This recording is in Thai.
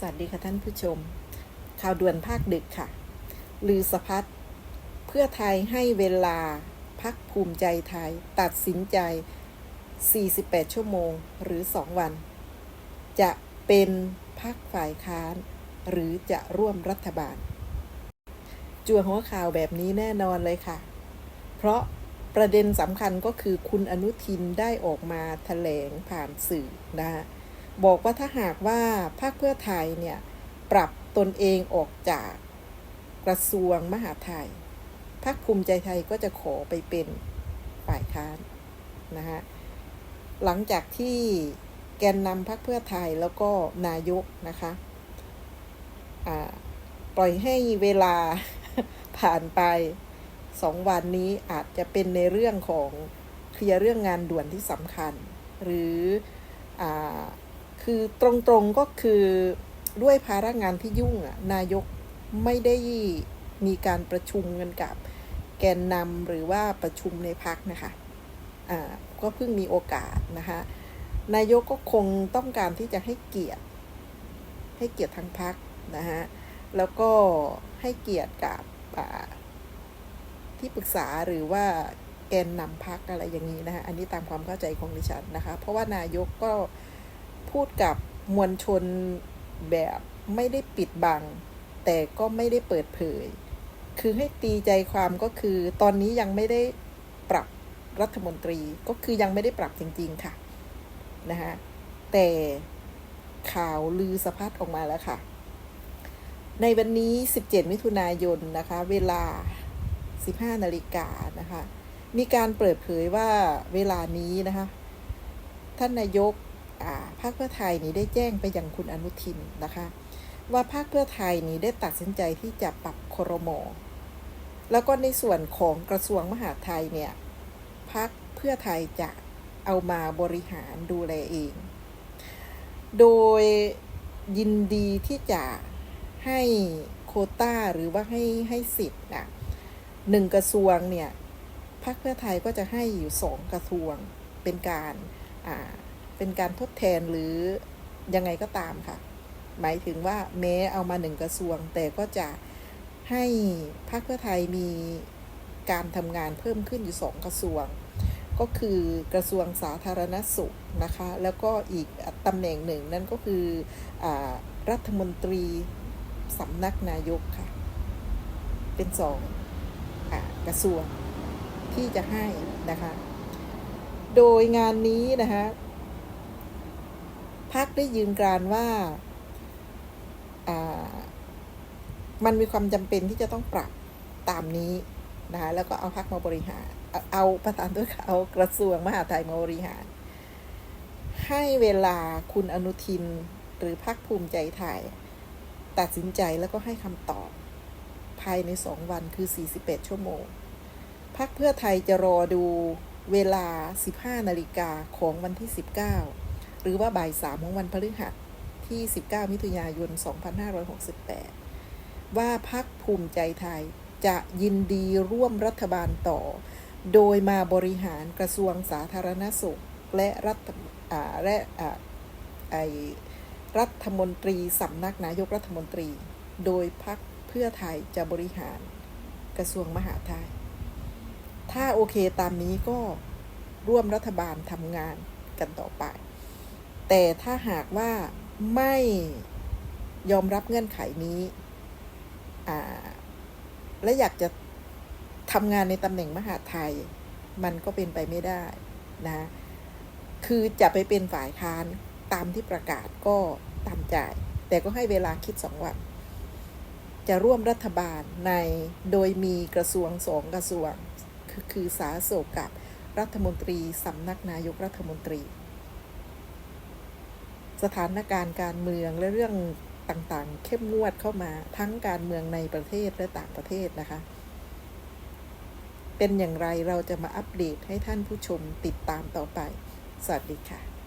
สวัสดีค่ะท่านผู้ชม ข่าวด่วนภาคดึกค่ะ ลือสพัดเพื่อไทยให้เวลาพักภูมิใจไทย ตัดสินใจ 48 ชั่วโมงหรือ 2 วัน จะเป็นพักฝ่ายค้าน หรือจะร่วมรัฐบาล จัวหัวข่าวแบบนี้แน่นอนเลยค่ะ เพราะประเด็นสำคัญก็คือคุณอนุทินได้ออกมาแถลงผ่านสื่อนะคะ บอกว่าถ้าหากว่าพรรคเพื่อไทยเนี่ยปรับตนเองออกจากกระทรวงมหาดไทยพรรคภูมิใจไทยก็จะขอไปเป็นฝ่ายค้านนะฮะหลังจากที่แกนนำพรรคเพื่อไทยแล้วก็นายกนะคะปล่อยให้เวลาผ่านไปสองวันนี้อาจจะเป็นในเรื่องของเคลียร์เรื่องงานด่วนที่สำคัญ หรืออ่า คือตรงๆก็คือด้วยภาระงานที่ยุ่งอะนายกไม่ได้มีการประชุมกันกับแกนนำหรือว่าประชุมในพักนะคะอ่าก็เพิ่งมีโอกาสนะคะนายกก็คงต้องการที่จะให้เกียรติ ให้เกียรติทางพักนะฮะแล้วก็ให้เกียรติกับที่ปรึกษาหรือว่าแกนนำพักอะไรอย่างนี้นะคะอันนี้ตามความเข้าใจของดิฉันนะคะ เพราะว่านายกก็ พูดกับมวลชนแบบไม่ได้ปิดบัง แต่ก็ไม่ได้เปิดเผย คือให้ตีใจความก็คือตอนนี้ยังไม่ได้ปรับรัฐมนตรีก็คือยังไม่ได้ปรับจริง ๆ ค่ะนะคะแต่ข่าวลือสะพัดออกมาแล้วค่ะ ในวันนี้ 17 มิถุนายนนะคะ เวลา 15 นาฬิกานะคะ มีการเปิดเผยว่าเวลานี้นะคะ ท่านนายก พรรคเพื่อไทยนี้ได้แจ้งไปยังคุณอนุทินนะคะ ว่าพรรคเพื่อไทยนี้ได้ตัดสินใจที่จะปรับครมแล้วก็ในส่วนของกระทรวงมหาดไทยเนี่ยพรรคเพื่อไทยจะเอามาบริหารดูแลเอง โดยยินดีที่จะให้โคต้าหรือว่าให้ให้สิทธิ์นะหนึ่งกระทรวงเนี่ยพรรคเพื่อไทยก็จะให้อยู่สองกระทรวงเป็นการอ่า เป็นการทดแทนหรือยังไงก็ตามค่ะ หมายถึงว่าแม้เอามาหนึ่งกระทรวง แต่ก็จะให้พรรคเพื่อไทยมีการทำงานเพิ่มขึ้นอยู่สองกระทรวง ก็คือกระทรวงสาธารณสุขนะคะ แล้วก็อีกตำแหน่งหนึ่งนั่นก็คืออรัฐมนตรีสำนักนายกค่ะ เป็นสองอกระทรวงที่จะให้นะคะ โดยงานนี้นะคะ พักได้ยืนกรานว่ามันมีความจำเป็นที่จะต้องปรับตามนี้นะคะแล้วก็เอาพักมาบริหาร เอาประธานด้วยเอากระทรวงมหาดไทยมาบริหาร ให้เวลาคุณอนุทินหรือพักภูมิใจไทย ตัดสินใจแล้วก็ให้คำตอบ ภายในสองวันคือ48ชั่วโมง พักเพื่อไทยจะรอดูเวลา 15 นาฬิกาของวันที่ 19 หรือว่าบ่ายสามของวันพฤหัสที่ 19 มิถุนายน 2568 ว่าพักภูมิใจไทยจะยินดีร่วมรัฐบาลต่อ โดยมาบริหารกระทรวงสาธารณสุข และรัฐและไอรัฐมนตรีสำนักนายกรัฐมนตรี โดยพักเพื่อไทยจะบริหารกระทรวงมหาดไทย ถ้าโอเคตามนี้ก็ร่วมรัฐบาลทำงานกันต่อไป แต่ถ้าหากว่าไม่ยอมรับเงื่อนไขนี้และอยากจะทำงานในตำแหน่งมหาไทย มันก็เป็นไปไม่ได้นะ คือจะไปเป็นฝ่ายค้านตามที่ประกาศก็ตามใจแต่ก็ให้เวลาคิดสองวัน จะร่วมรัฐบาลในโดยมีกระทรวงสองกระทรวง คือคือสารณสุกับรัฐมนตรีสำนักนายกรัฐมนตรี สถานการณ์การเมืองและเรื่องต่างๆ เข้มงวดเข้ามาทั้งการเมืองในประเทศและต่างประเทศนะคะ เป็นอย่างไรเราจะมาอัปเดตให้ท่านผู้ชมติดตามต่อไป สวัสดีค่ะ